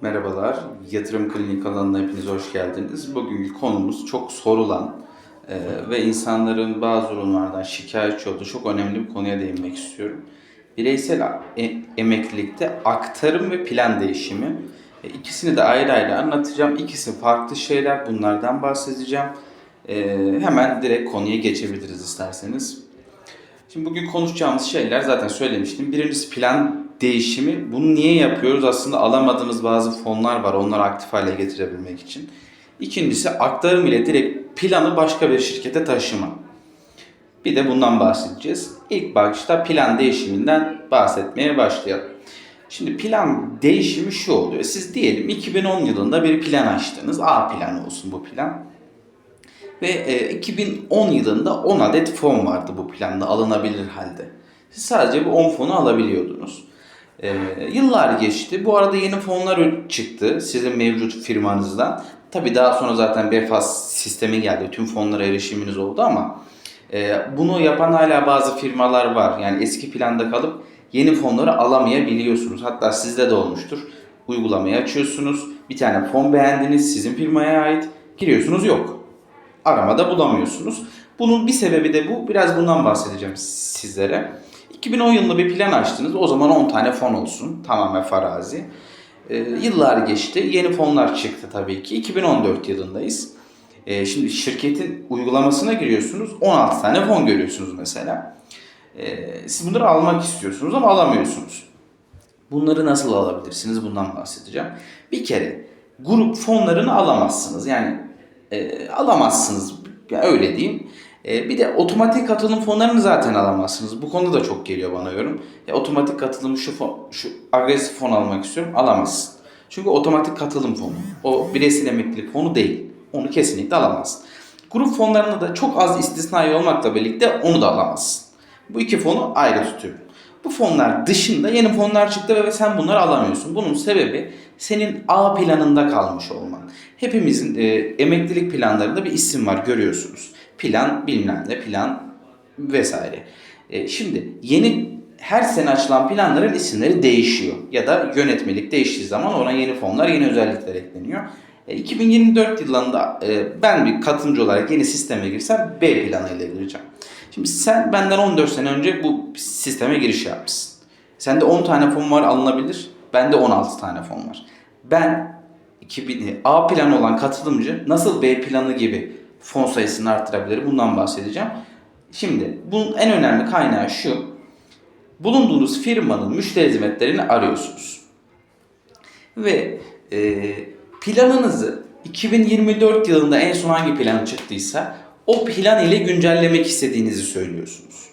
Merhabalar, Yatırım Klinik kanalına hepiniz hoş geldiniz. Bugünkü konumuz çok sorulan e, ve insanların bazı durumlardan şikayetçi olduğu çok önemli bir konuya değinmek istiyorum. Bireysel e- emeklilikte aktarım ve plan değişimi. E, ikisini de ayrı ayrı anlatacağım. İkisi farklı şeyler, bunlardan bahsedeceğim. E, hemen direkt konuya geçebiliriz isterseniz. Şimdi bugün konuşacağımız şeyler zaten söylemiştim. Birincisi plan değişimi. Bunu niye yapıyoruz? Aslında alamadığımız bazı fonlar var. Onları aktif hale getirebilmek için. İkincisi aktarım ile direkt planı başka bir şirkete taşıma. Bir de bundan bahsedeceğiz. İlk başta plan değişiminden bahsetmeye başlayalım. Şimdi plan değişimi şu oluyor. Siz diyelim 2010 yılında bir plan açtınız. A planı olsun bu plan. Ve e, 2010 yılında 10 adet fon vardı bu planda alınabilir halde. Siz sadece bu 10 fonu alabiliyordunuz. E, yıllar geçti. Bu arada yeni fonlar çıktı sizin mevcut firmanızdan. Tabii daha sonra zaten BEFAS sistemi geldi. Tüm fonlara erişiminiz oldu ama e, bunu yapan hala bazı firmalar var. Yani eski planda kalıp yeni fonları alamayabiliyorsunuz. Hatta sizde de olmuştur. Uygulamayı açıyorsunuz. Bir tane fon beğendiniz. Sizin firmaya ait. Giriyorsunuz yok aramada bulamıyorsunuz. Bunun bir sebebi de bu. Biraz bundan bahsedeceğim sizlere. 2010 yılında bir plan açtınız. O zaman 10 tane fon olsun. Tamamen farazi. Ee, yıllar geçti. Yeni fonlar çıktı tabii ki. 2014 yılındayız. Ee, şimdi şirketin uygulamasına giriyorsunuz. 16 tane fon görüyorsunuz mesela. Ee, siz bunları almak istiyorsunuz ama alamıyorsunuz. Bunları nasıl alabilirsiniz? Bundan bahsedeceğim. Bir kere grup fonlarını alamazsınız. Yani e, alamazsınız. Ya öyle diyeyim. E, bir de otomatik katılım fonlarını zaten alamazsınız. Bu konuda da çok geliyor bana yorum. Ya otomatik katılım şu fon, şu agresif fon almak istiyorum. Alamazsın. Çünkü otomatik katılım fonu. O bireysel emeklilik fonu değil. Onu kesinlikle alamazsın. Grup fonlarında da çok az istisnai olmakla birlikte onu da alamazsın. Bu iki fonu ayrı tutuyorum. Bu fonlar dışında yeni fonlar çıktı ve sen bunları alamıyorsun. Bunun sebebi senin A planında kalmış olman. Hepimizin e, emeklilik planlarında bir isim var görüyorsunuz. Plan bilmem ne plan vesaire. E, şimdi yeni her sene açılan planların isimleri değişiyor. Ya da yönetmelik değiştiği zaman ona yeni fonlar, yeni özellikler ekleniyor. E, 2024 yılında e, ben bir katılımcı olarak yeni sisteme girsem B planıyla gireceğim. Şimdi sen benden 14 sene önce bu sisteme giriş yapmışsın. Sende 10 tane fon var alınabilir. Bende 16 tane fon var. Ben 2000, A planı olan katılımcı nasıl B planı gibi fon sayısını arttırabilir bundan bahsedeceğim. Şimdi bunun en önemli kaynağı şu. Bulunduğunuz firmanın müşteri hizmetlerini arıyorsunuz. Ve e, planınızı 2024 yılında en son hangi plan çıktıysa o plan ile güncellemek istediğinizi söylüyorsunuz.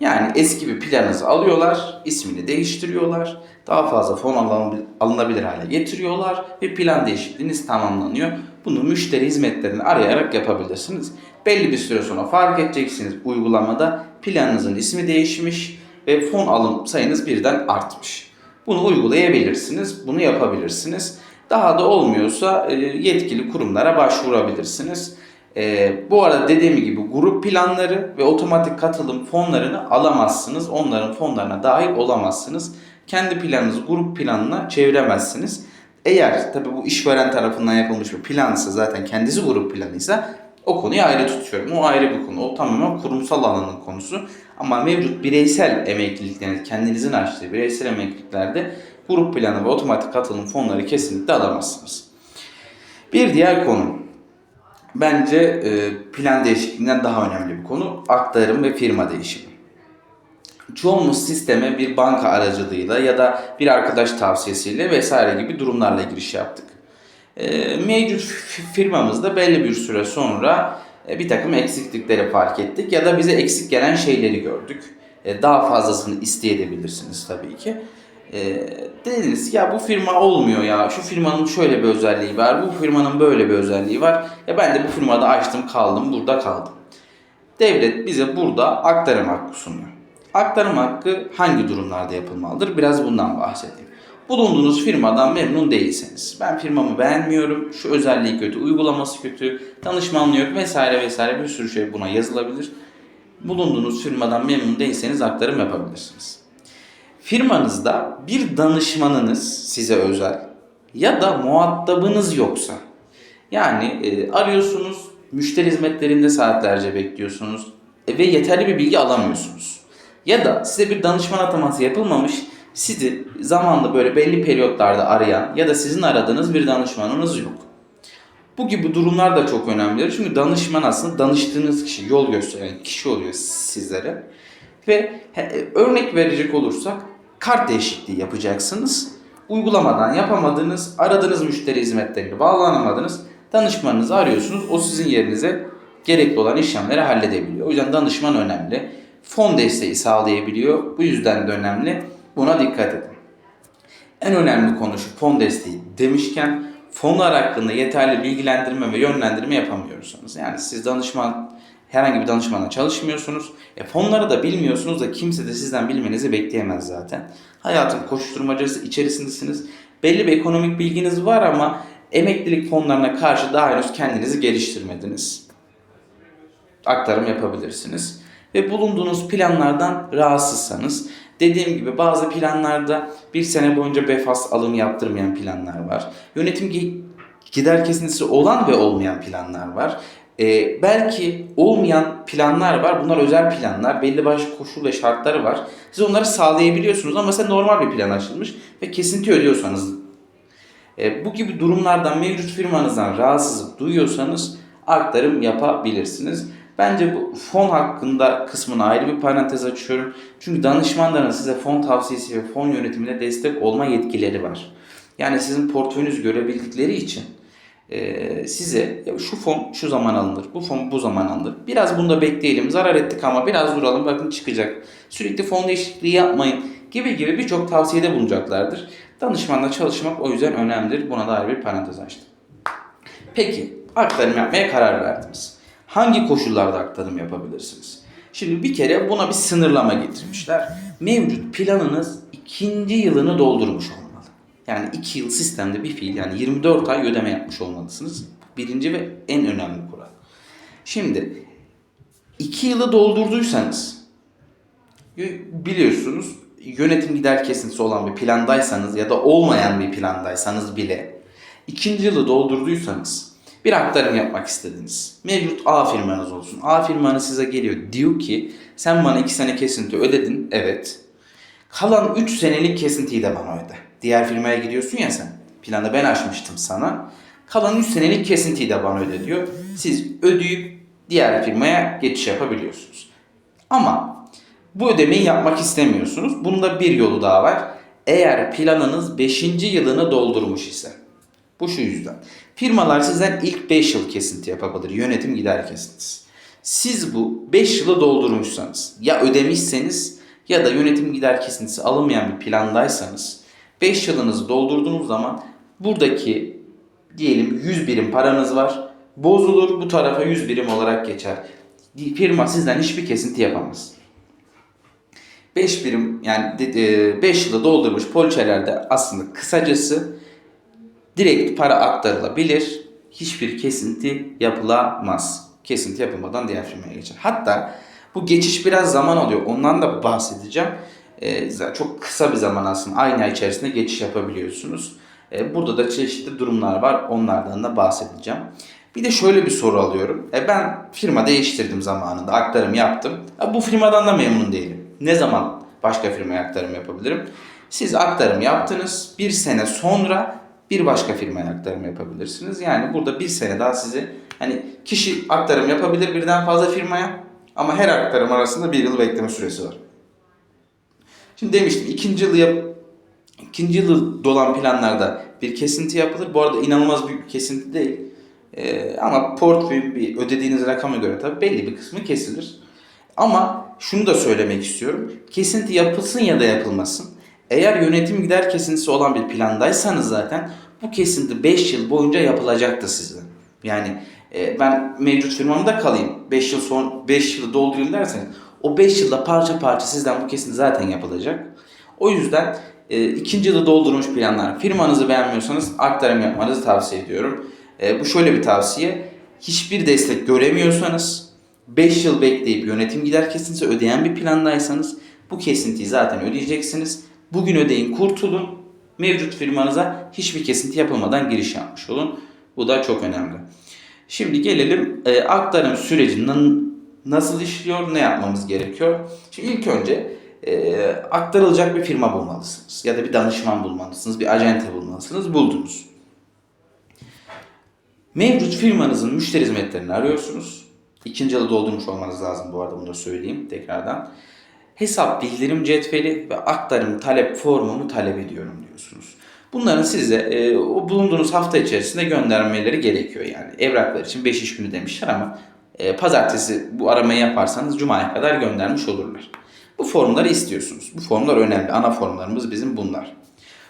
Yani eski bir planınızı alıyorlar, ismini değiştiriyorlar, daha fazla fon alın- alınabilir hale getiriyorlar ve plan değişikliğiniz tamamlanıyor. Bunu müşteri hizmetlerini arayarak yapabilirsiniz. Belli bir süre sonra fark edeceksiniz uygulamada planınızın ismi değişmiş ve fon alım sayınız birden artmış. Bunu uygulayabilirsiniz, bunu yapabilirsiniz. Daha da olmuyorsa e, yetkili kurumlara başvurabilirsiniz. E, bu arada dediğim gibi grup planları ve otomatik katılım fonlarını alamazsınız. Onların fonlarına dahil olamazsınız. Kendi planınızı grup planına çeviremezsiniz. Eğer tabi bu işveren tarafından yapılmış bir plansa zaten kendisi grup planıysa o konuyu ayrı tutuyorum. O ayrı bir konu. O tamamen kurumsal alanın konusu. Ama mevcut bireysel emeklilikleriniz, kendinizin açtığı bireysel emekliliklerde grup planı ve otomatik katılım fonları kesinlikle alamazsınız. Bir diğer konu. Bence e, plan değişikliğinden daha önemli bir konu. Aktarım ve firma değişimi. Çoğumuz sisteme bir banka aracılığıyla ya da bir arkadaş tavsiyesiyle vesaire gibi durumlarla giriş yaptık. E, mevcut firmamızda belli bir süre sonra e, bir takım eksiklikleri fark ettik ya da bize eksik gelen şeyleri gördük. E, daha fazlasını isteyebilirsiniz tabii ki. E, dediniz ya bu firma olmuyor ya şu firmanın şöyle bir özelliği var bu firmanın böyle bir özelliği var. Ya ben de bu firmada açtım kaldım burada kaldım. Devlet bize burada aktarım hakkı sunuyor. Aktarım hakkı hangi durumlarda yapılmalıdır? Biraz bundan bahsedeyim. Bulunduğunuz firmadan memnun değilseniz, ben firmamı beğenmiyorum, şu özelliği kötü, uygulaması kötü, danışmanlığı yok vesaire vesaire bir sürü şey buna yazılabilir. Bulunduğunuz firmadan memnun değilseniz aktarım yapabilirsiniz. Firmanızda bir danışmanınız size özel ya da muhatabınız yoksa. Yani e, arıyorsunuz, müşteri hizmetlerinde saatlerce bekliyorsunuz e, ve yeterli bir bilgi alamıyorsunuz. Ya da size bir danışman ataması yapılmamış, sizi zamanla böyle belli periyotlarda arayan ya da sizin aradığınız bir danışmanınız yok. Bu gibi durumlar da çok önemlidir. Çünkü danışman aslında danıştığınız kişi, yol gösteren kişi oluyor sizlere. Ve he- örnek verecek olursak kart değişikliği yapacaksınız. Uygulamadan yapamadığınız, aradığınız müşteri hizmetlerine bağlanamadınız. Danışmanınızı arıyorsunuz. O sizin yerinize gerekli olan işlemleri halledebiliyor. O yüzden danışman önemli. Fon desteği sağlayabiliyor. Bu yüzden de önemli. Buna dikkat edin. En önemli konu şu fon desteği demişken fonlar hakkında yeterli bilgilendirme ve yönlendirme yapamıyorsanız. Yani siz danışman herhangi bir danışmana çalışmıyorsunuz. E fonları da bilmiyorsunuz da kimse de sizden bilmenizi bekleyemez zaten. Hayatın koşturmacası içerisindesiniz. Belli bir ekonomik bilginiz var ama emeklilik fonlarına karşı daha henüz kendinizi geliştirmediniz aktarım yapabilirsiniz. Ve bulunduğunuz planlardan rahatsızsanız dediğim gibi bazı planlarda bir sene boyunca BEFAS alım yaptırmayan planlar var. Yönetim gi- gider kesintisi olan ve olmayan planlar var. Ee, belki olmayan planlar var. Bunlar özel planlar. Belli başlı koşul ve şartları var. Siz onları sağlayabiliyorsunuz ama mesela normal bir plan açılmış ve kesinti ödüyorsanız e, bu gibi durumlardan mevcut firmanızdan rahatsızlık duyuyorsanız aktarım yapabilirsiniz. Bence bu fon hakkında kısmına ayrı bir parantez açıyorum. Çünkü danışmanların size fon tavsiyesi ve fon yönetimine destek olma yetkileri var. Yani sizin portföyünüzü görebildikleri için e, size "Ya şu fon şu zaman alınır, bu fon bu zaman alınır. Biraz bunda bekleyelim, zarar ettik ama biraz duralım bakın çıkacak. Sürekli fon değişikliği yapmayın gibi gibi birçok tavsiyede bulunacaklardır. Danışmanla çalışmak o yüzden önemlidir. Buna dair bir parantez açtım. Peki aktarım yapmaya karar verdiniz. Hangi koşullarda aktarım yapabilirsiniz? Şimdi bir kere buna bir sınırlama getirmişler. Mevcut planınız ikinci yılını doldurmuş olmalı. Yani 2 yıl sistemde bir fiil yani 24 ay ödeme yapmış olmalısınız. Birinci ve en önemli kural. Şimdi 2 yılı doldurduysanız biliyorsunuz yönetim gider kesintisi olan bir plandaysanız ya da olmayan bir plandaysanız bile ikinci yılı doldurduysanız bir aktarım yapmak istediniz. Mevcut A firmanız olsun. A firmanız size geliyor. Diyor ki sen bana 2 sene kesinti ödedin. Evet. Kalan 3 senelik kesintiyi de bana öde. Diğer firmaya gidiyorsun ya sen. Planı ben açmıştım sana. Kalan 3 senelik kesintiyi de bana öde diyor. Siz ödeyip diğer firmaya geçiş yapabiliyorsunuz. Ama bu ödemeyi yapmak istemiyorsunuz. Bunda bir yolu daha var. Eğer planınız 5. yılını doldurmuş ise. Bu şu yüzden. Firmalar sizden ilk 5 yıl kesinti yapabilir. Yönetim gider kesintisi. Siz bu 5 yılı doldurmuşsanız ya ödemişseniz ya da yönetim gider kesintisi alınmayan bir plandaysanız 5 yılınızı doldurduğunuz zaman buradaki diyelim 100 birim paranız var. Bozulur bu tarafa 100 birim olarak geçer. Firma sizden hiçbir kesinti yapamaz. 5 birim yani 5 yılı doldurmuş poliçelerde aslında kısacası direkt para aktarılabilir. Hiçbir kesinti yapılamaz. Kesinti yapılmadan diğer firmaya geçer. Hatta bu geçiş biraz zaman alıyor. Ondan da bahsedeceğim. Ee, çok kısa bir zaman aslında. Aynı ay içerisinde geçiş yapabiliyorsunuz. Ee, burada da çeşitli durumlar var. Onlardan da bahsedeceğim. Bir de şöyle bir soru alıyorum. E ben firma değiştirdim zamanında. Aktarım yaptım. E bu firmadan da memnun değilim. Ne zaman başka firmaya aktarım yapabilirim? Siz aktarım yaptınız. Bir sene sonra bir başka firmaya aktarım yapabilirsiniz. Yani burada bir sene daha size hani kişi aktarım yapabilir birden fazla firmaya ama her aktarım arasında bir yıl bekleme süresi var. Şimdi demiştim ikinci yılı yap, ikinci yılı dolan planlarda bir kesinti yapılır. Bu arada inanılmaz büyük bir kesinti değil. Ee, ama portföy bir ödediğiniz rakama göre tabii belli bir kısmı kesilir. Ama şunu da söylemek istiyorum. Kesinti yapılsın ya da yapılmasın. Eğer yönetim gider kesintisi olan bir plandaysanız zaten bu kesinti 5 yıl boyunca yapılacaktı sizden. Yani e, ben mevcut firmamda kalayım. 5 yıl son 5 yılı doldurayım derseniz o 5 yılda parça parça sizden bu kesinti zaten yapılacak. O yüzden e, ikinci yılı doldurmuş planlar. Firmanızı beğenmiyorsanız aktarım yapmanızı tavsiye ediyorum. E, bu şöyle bir tavsiye. Hiçbir destek göremiyorsanız 5 yıl bekleyip yönetim gider kesintisi ödeyen bir plandaysanız bu kesintiyi zaten ödeyeceksiniz. Bugün ödeyin kurtulun. Mevcut firmanıza hiçbir kesinti yapılmadan giriş yapmış olun. Bu da çok önemli. Şimdi gelelim e, aktarım süreci na- nasıl işliyor, ne yapmamız gerekiyor? Şimdi ilk önce e, aktarılacak bir firma bulmalısınız. Ya da bir danışman bulmalısınız, bir acente bulmalısınız. Buldunuz. Mevcut firmanızın müşteri hizmetlerini arıyorsunuz. İkinci yılı doldurmuş olmanız lazım bu arada bunu da söyleyeyim tekrardan. Hesap bildirim cetveli ve aktarım talep formumu talep ediyorum diyorsunuz. Bunların size e, o bulunduğunuz hafta içerisinde göndermeleri gerekiyor yani. Evraklar için 5 iş günü demişler ama e, pazartesi bu aramayı yaparsanız cumaya kadar göndermiş olurlar. Bu formları istiyorsunuz. Bu formlar önemli. Ana formlarımız bizim bunlar.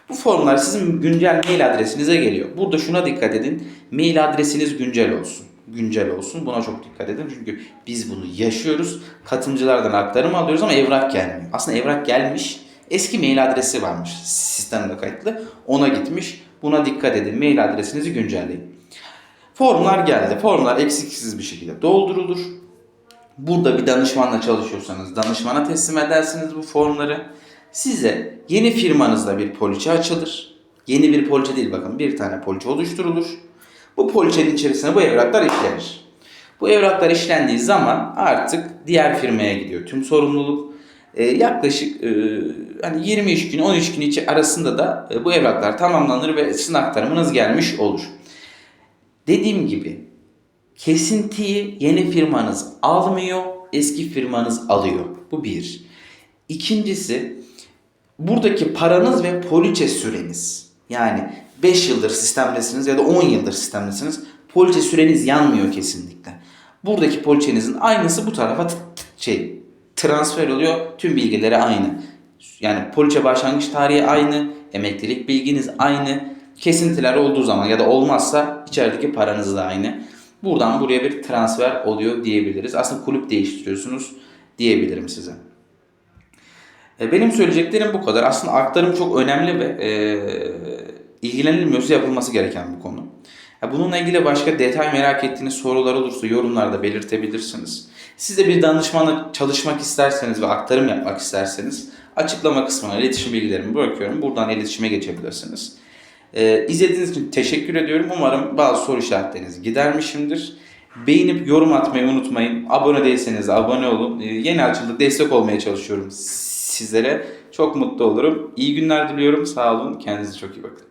Bu formlar sizin güncel mail adresinize geliyor. Burada şuna dikkat edin. Mail adresiniz güncel olsun. Güncel olsun. Buna çok dikkat edin. Çünkü biz bunu yaşıyoruz. Katılımcılardan aktarım alıyoruz ama evrak gelmiyor. Aslında evrak gelmiş. Eski mail adresi varmış sistemde kayıtlı. Ona gitmiş. Buna dikkat edin. Mail adresinizi güncelleyin. Formlar geldi. Formlar eksiksiz bir şekilde doldurulur. Burada bir danışmanla çalışıyorsanız danışmana teslim edersiniz bu formları. Size yeni firmanızda bir poliçe açılır. Yeni bir poliçe değil bakın bir tane poliçe oluşturulur. Bu poliçenin içerisine bu evraklar işlenir. Bu evraklar işlendiği zaman artık diğer firmaya gidiyor tüm sorumluluk. Ee, yaklaşık e, hani 20 iş günü 13 gün içi arasında da e, bu evraklar tamamlanır ve sizin aktarımınız gelmiş olur. Dediğim gibi kesintiyi yeni firmanız almıyor, eski firmanız alıyor. Bu bir. İkincisi buradaki paranız ve poliçe süreniz. Yani 5 yıldır sistemdesiniz ya da 10 yıldır sistemdesiniz. Poliçe süreniz yanmıyor kesinlikle. Buradaki poliçenizin aynısı bu tarafa şey transfer oluyor. Tüm bilgileri aynı. Yani poliçe başlangıç tarihi aynı, emeklilik bilginiz aynı. Kesintiler olduğu zaman ya da olmazsa içerideki paranız da aynı. Buradan buraya bir transfer oluyor diyebiliriz. Aslında kulüp değiştiriyorsunuz diyebilirim size. E, Benim söyleyeceklerim bu kadar. Aslında aktarım çok önemli ve e, ilgilenilmiyorsa yapılması gereken bir konu. Ya bununla ilgili başka detay merak ettiğiniz sorular olursa yorumlarda belirtebilirsiniz. Siz de bir danışmanla çalışmak isterseniz ve aktarım yapmak isterseniz açıklama kısmına iletişim bilgilerimi bırakıyorum. Buradan iletişime geçebilirsiniz. Ee, izlediğiniz için teşekkür ediyorum. Umarım bazı soru işaretlerinizi gidermişimdir. Beğenip yorum atmayı unutmayın. Abone değilseniz de abone olun. Ee, yeni açıldık destek olmaya çalışıyorum sizlere. Çok mutlu olurum. İyi günler diliyorum. Sağ olun. Kendinize çok iyi bakın.